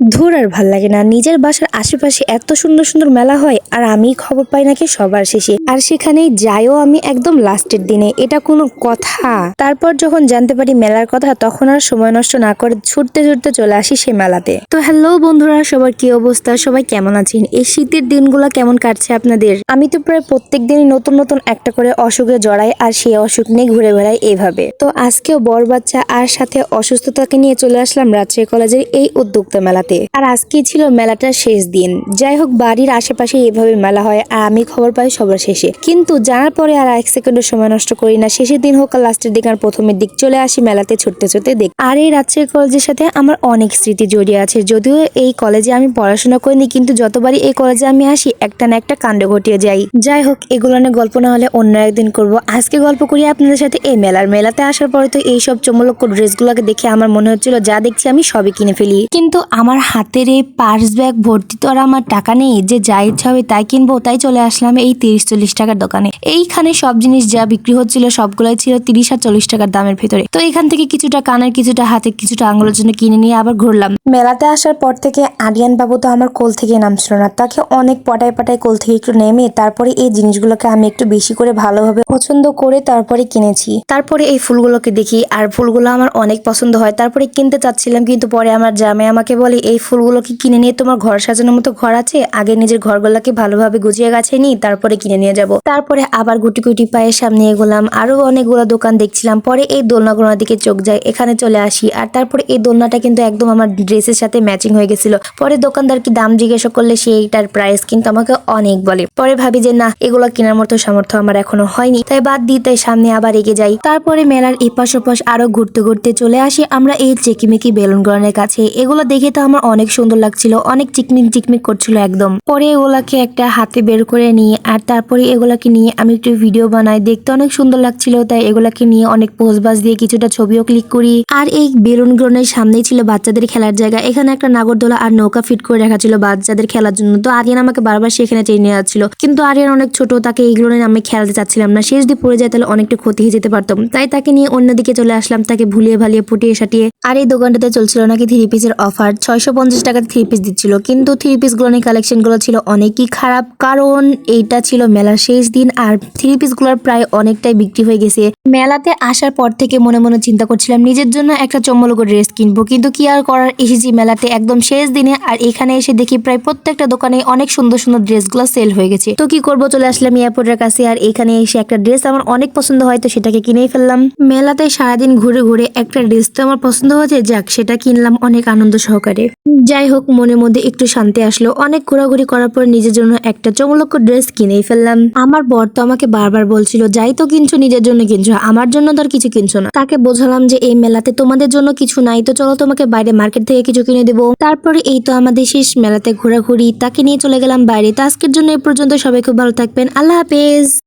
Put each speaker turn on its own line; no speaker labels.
ধুর আর ভালো লাগে না। নিজের বাসার আশেপাশে এত সুন্দর সুন্দর মেলা হয় আর আমি খবর পাই নাকি সবার শেষে। আর সেখানে যাইও আমি একদম লাস্টের দিনে, এটা কোনো কথা। তারপর যখন জানতে পারি মেলার কথা, তখন আর সময় নষ্ট না করে ছুটতে ছুটতে চলে আসি সে মেলাতে। তো হ্যালো বন্ধুরা, সবার কি অবস্থা? সবাই কেমন আছেন? এই শীতের দিনগুলো কেমন কাটছে আপনাদের? আমি তো প্রায় প্রত্যেক দিনই নতুন নতুন একটা করে অসুখে জড়াই আর সেই অসুখ নিয়ে ঘুরে বেড়াই এভাবে। তো আজকেও বড় বাচ্চা আর সাথে অসুস্থতাকে নিয়ে চলে আসলাম রাজশাহী কলেজের এই উদ্যোক্তা মেলাতে। আর আজকে ছিল মেলাটার শেষ দিন। যাই হোক, বাড়ির আশেপাশে এভাবে মেলা হয় আর আমি খবর পাই সবার শেষে। কিন্তু জানার পরে আর এক সেকেন্ডের সময় নষ্ট করি না। শেষের দিন হোক আর লাস্টের দিক আর প্রথমের দিক চলে আসি মেলাতে ছুটতে ছুটতে দেখ। আর এই রাজশাহী কলেজের সাথে আমার অনেক স্মৃতি জড়িয়ে আছে। যদিও এই কলেজে আমি পড়াশোনা করিনি, কিন্তু যতবারই এই কলেজে আমি আসি, একটা না একটা কাণ্ড ঘটিয়ে যাই। যাই হোক, এগুলো নিয়ে গল্প না হলে অন্য একদিন করব। আজকে গল্প করি আপনাদের সাথে। এই মেলার মেলাতে আসার পরে তো এইসব চমলক্ষ ড্রেসগুলোকে দেখে আমার মনে হচ্ছিল, যা দেখছি আমি সবই কিনে ফেলি। কিন্তু আমার হাতের এই পার্স ব্যাগ ভর্তি তো আর আমার টাকা নেই যে যা ইচ্ছা হবে তাই কিনবো তাই চলে আসলাম এই তিরিশ চল্লিশ টাকার দোকানে। এইখানে সব জিনিস যা বিক্রি হচ্ছিল সবগুলাই ছিল তিরিশ আর চল্লিশ টাকার দামের ভিতরে। তো এখান থেকে কিছুটা কানের কিছুটা হাতে কিছুটা আঙুলের জন্য কিনে নিয়ে আবার ঘুরলাম। মেলাতে আসার পর থেকে আরিয়ান বাবু তো আমার কোল থেকে নামছিল না। তাকে অনেক পটায় পটায় কোল থেকে একটু নেমে তারপরে এই জিনিসগুলোকে আমি একটু বেশি করে ভালোভাবে পছন্দ করে তারপরে কিনেছি। তারপরে এই ফুলগুলোকে দেখি আর ফুলগুলো আমার অনেক পছন্দ হয়। তারপরে কিনতে চাচ্ছিলাম কিন্তু পরে আমার জামাই আমাকে বলে এই ফুলগুলোকে কিনে নিয়ে তোমার ঘর সাজানোর মতো ঘর আছে? আগে নিজের ঘরগুলোকে ভালোভাবে গুছিয়ে গাছে নি তারপরে কিনে নিয়ে যাব। তারপরে আবার গুটি গুটি পায়ের সামনে এগোলাম। আরও অনেকগুলো দোকান দেখছিলাম। পরে এই দোলনাগুলোর দিকে চোখ যায়, এখানে চলে আসি। আর তারপরে এই দোলনাটা কিন্তু একদম আমার ড্রেসের সাথে ম্যাচিং হয়ে গেছিল। পরে দোকানদার কি দাম জিজ্ঞাসা করলে সে সেইটার প্রাইস কিন্তু আমাকে অনেক বলে। পরে ভাবি যে না, এগুলো কেনার মতো সামর্থ্য আমার এখনও হয়নি। তাই বাদ দিই, তাই সামনে আবার এগিয়ে যাই। তারপরে মেলার এপাশ ওপাশ আরও ঘুরতে ঘুরতে চলে আসি। আমরা এই চেকিমেকি বেলুন গ্রহণের কাছে। এগুলো দেখে তো আমার অনেক সুন্দর লাগছিল, অনেক চিকমিক চিকমিক করছিল একদম। পরে এগুলাকে একটা হাতে বের করে নিয়ে আর তারপরে এগুলাকে নিয়ে আমি একটু ভিডিও বানাই। দেখতে অনেক সুন্দর লাগছিল, তাই এগুলাকে নিয়ে অনেক পোস্ট বাস দিয়ে কিছুটা ছবিও ক্লিক করি। আর এই বেলুন গ্রহণের সামনেই ছিল বাচ্চাদের খেলার জায়গা। এখানে একটা নাগরদোলা আর নৌকা ফিট করে রাখা ছিল বাচ্চাদের খেলার জন্য। তো আরিয়ান আমাকে বারবার সেখানে টেনে যাচ্ছিল কিন্তু আরিয়ান অনেক ছোট, তাকে এইগুলো নিয়ে আমি খেলাতে চাচ্ছিলাম না। শেষ দিয়ে পড়ে যায় তাহলে অনেকটা ক্ষতি হয়ে যেতে পারতাম। তাই তাকে নিয়ে অন্যদিকে চলে আসলাম, তাকে ভুলিয়ে ভালিয়ে ফুটিয়ে সাটিয়ে আর এই দোকানটাতে চলছিল নাকি থ্রি পিসের অফার ছয়শো পঞ্চাশ টাকার থ্রি পিস দিচ্ছিল। কিন্তু থ্রি পিসগুলো কালেকশনগুলো ছিল অনেকই খারাপ। কারণ এইটা ছিল মেলার শেষ দিন আর থ্রি পিসগুলোর প্রায় অনেকটাই বিক্রি হয়ে গেছে। মেলাতে আসার পর থেকে মনে মনে চিন্তা করছিলাম, নিজের জন্য একটা চম্বলক ড্রেস কিনবো। কিন্তু কি আর করার এসেছি মেলাতে একদম শেষ দিনে আর এখানে এসে দেখি প্রায় প্রত্যেকটা দোকানে অনেক সুন্দর সুন্দর ড্রেসগুলো সেল হয়ে গেছে। তো কি করব, চলে আসলাম এয়ারপোর্টের কাছে আর এখানে এসে একটা ড্রেস আমার অনেক পছন্দ হয়, তো সেটাকে কিনেই ফেললাম। মেলাতে সারাদিন ঘুরে ঘুরে একটা ড্রেস তো আমার পছন্দ হয়েছে, যাক সেটা কিনলাম অনেক আনন্দ সহকারে। যাই হোক মনের মধ্যে একটু শান্তি আসলো। অনেক ঘোরাঘুরি করার পর নিজের জন্য একটা চমলক্ষ ড্রেস কিনেই ফেললাম। আমার বর তো আমাকে বারবার বলছিল, যাই তো কিনছো, নিজের জন্য কিনছো, আমার জন্য তো আর কিছু কিনছো না। তাকে বোঝালাম যে এই মেলাতে তোমাদের জন্য কিছু নাই, তো চলো তোমাকে বাইরে মার্কেট থেকে কিছু কিনে দেবো। তারপরে এই তো আমাদের শেষ মেলাতে ঘোরাঘুরি, তাকে নিয়ে চলে গেলাম বাইরে। তো আজকের জন্য এই পর্যন্ত সবাই খুব ভালো থাকবেন। আল্লাহ হাফেজ।